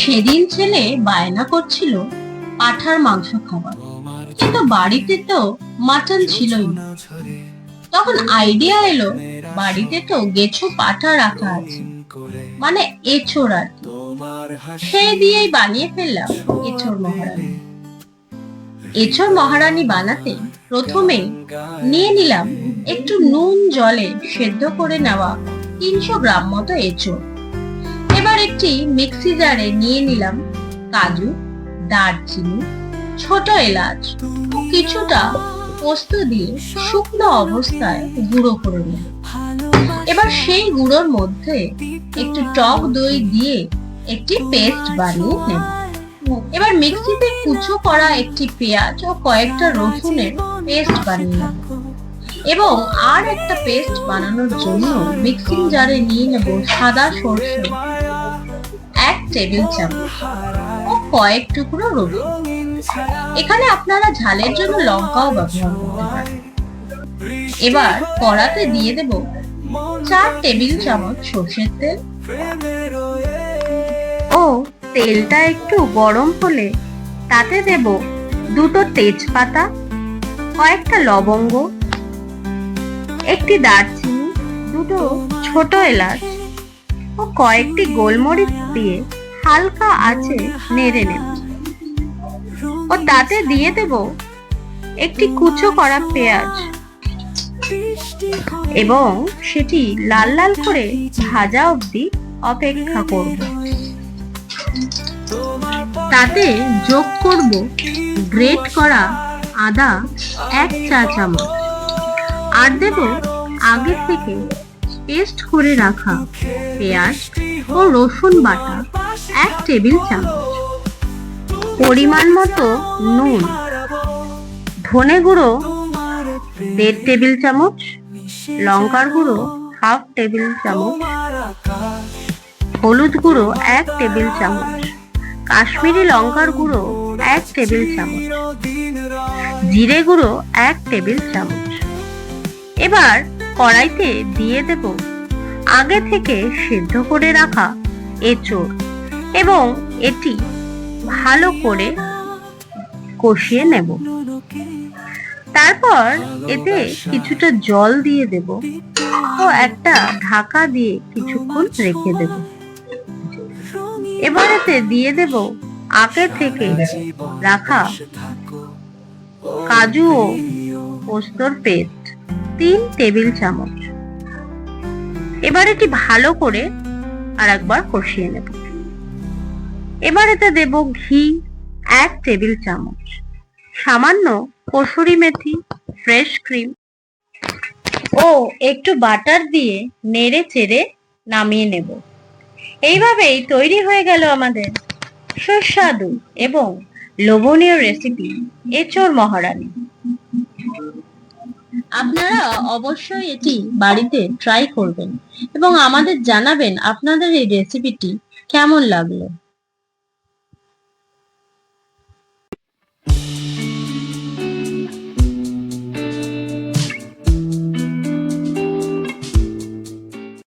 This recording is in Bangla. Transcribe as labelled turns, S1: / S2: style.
S1: সেদিন ছেলে বায়না করছিল পাঠার মাংস খাবার। কিন্তু বাড়িতে তো মাটন ছিলই তখন আইডিয়া এলো, বাড়িতে তো গেছো পাঠা রাখা আছে। মানে এছোর আর। সেই দিয়েই বানিয়ে ফেললাম এছোর মহারানী। এছোর মহারানী বানাতে প্রথমে নিয়ে নিলাম একটু নুন জলে সেদ্ধ করে নেওয়া তিনশো গ্রাম মতো এঁচড়। এবার একটি মিক্সি জারে নিয়ে নিলাম কাজু, দারচিনি, ছোট এলাচ কিছুটা পোস্ত দিয়ে শুকনো অবস্থায় গুঁড়ো করে নেব এবার সেই গুঁড়োর মধ্যে একটু টক দই দিয়ে একটি পেস্ট বানিয়ে নেব। এবার মিক্সিতে কুচো করা একটি পেঁয়াজ ও কয়েকটা রসুনের পেস্ট বানিয়ে নেব। এবং আর একটা পেস্ট বানানোর জন্য মিক্সিং জারে নিয়ে নেব সাদা সরষে, এক টেবিল চামচ ও কয়েক টুকরো রসুন। এখানে আপনারা ঝালের জন্য লঙ্কাও ব্যবহার করতে পারেন। এবার কড়াতে দিয়ে দেব চার টেবিল চামচ সর্ষের তেল। ও, তেলটা একটু গরম হলে তাতে দেব দুটো তেজপাতা, কয়েকটা লবঙ্গ একটি দারচিনি, দুটো ছোট এলাচ ও কয়েকটি গোলমরিচ দিয়ে হালকা আছে নেড়ে নেব। ও তাতে দিয়ে দেব একটি কুচো করা পেঁয়াজ এবং সেটি লাল লাল করে ভাজা অবধি অপেক্ষা করব। তাতে যোগ করব গ্রেট করা আদা এক চা চামচ। আর দেব আগে থেকে পেস্ট করে রাখা পেঁয়াজ ও রসুন বাটা এক টেবিল চামচ। পরিমাণ মতো নুন, ধনে গুঁড়ো দেড় টেবিল চামচ, লঙ্কার গুঁড়ো হাফ টেবিল চামচ, হলুদ গুঁড়ো এক টেবিল চামচ, কাশ্মীরি লঙ্কার গুঁড়ো এক টেবিল চামচ, জিরে গুঁড়ো এক টেবিল চামচ। এবার কড়াইতে দিয়ে দেব আগে থেকে সেদ্ধ করে রাখা এঁচড় এবং এটি ভালো করে কষিয়ে নেব। তারপর এতে কিছুটা জল দিয়ে দেব ও একটা ঢাকা দিয়ে কিছুক্ষণ রেখে দেব। এবার এতে দিয়ে দেব আগে থেকে রাখা কাজু ও পোস্তর পেস্ট। তিন টেবিল চামচ। এবার এটি ভালো করে আর একবার কষিয়ে নেব। এবার এতে দেব ঘি এক টেবিল চামচ। সামান্য কসুরি মেথি, ফ্রেশ ক্রিম ও একটু বাটার দিয়ে নেড়ে চেড়ে নামিয়ে নেব। এইভাবেই তৈরি হয়ে গেল আমাদের সুস্বাদু এবং লোভনীয় রেসিপি এচোর মহারানী। আপনারা অবশ্যই এটি বাড়িতে ট্রাই করবেন এবং আমাদের জানাবেন আপনাদের এই রেসিপিটি কেমন লাগল।